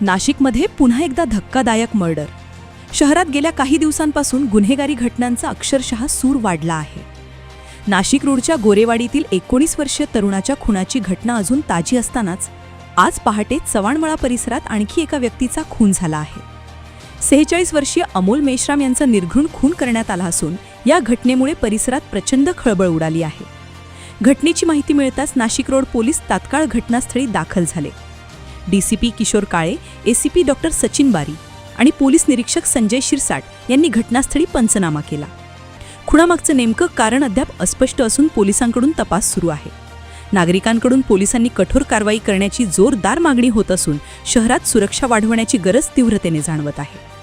नाशिकमध्ये पुन्हा एकदा धक्कादायक मर्डर. शहरात गेल्या काही दिवसांपासून गुन्हेगारी घटनांचा अक्षरशः सूर वाढला आहे. नाशिक रोडच्या गोरेवाडीतील एकोणीस वर्षीय तरुणाच्या खुनाची घटना अजून ताजी असतानाच आज पहाटे चव्हाणमळा परिसरात आणखी एका व्यक्तीचा खून झाला आहे. सेहेचाळीस वर्षीय अमोल मेश्राम यांचा निर्घृण खून करण्यात आला असून या घटनेमुळे परिसरात प्रचंड खळबळ उडाली आहे. घटनेची माहिती मिळताच नाशिक रोड पोलीस तात्काळ घटनास्थळी दाखल झाले. DCP Kishor Kale ACP doctor Sachin Bari आणि पोलीस निरीक्षक संजय शिरसाट यांनी घटनास्थळी पंचनामा केला. खुणामागचं नेमकं कारण अद्याप अस्पष्ट असून पोलिसांकडून तपास सुरू आहे. नागरिकांकडून पोलिसांनी कठोर कारवाई करण्याची जोरदार मागणी होत असून शहरात सुरक्षा वाढवण्याची गरज तीव्रतेने जाणवत आहे.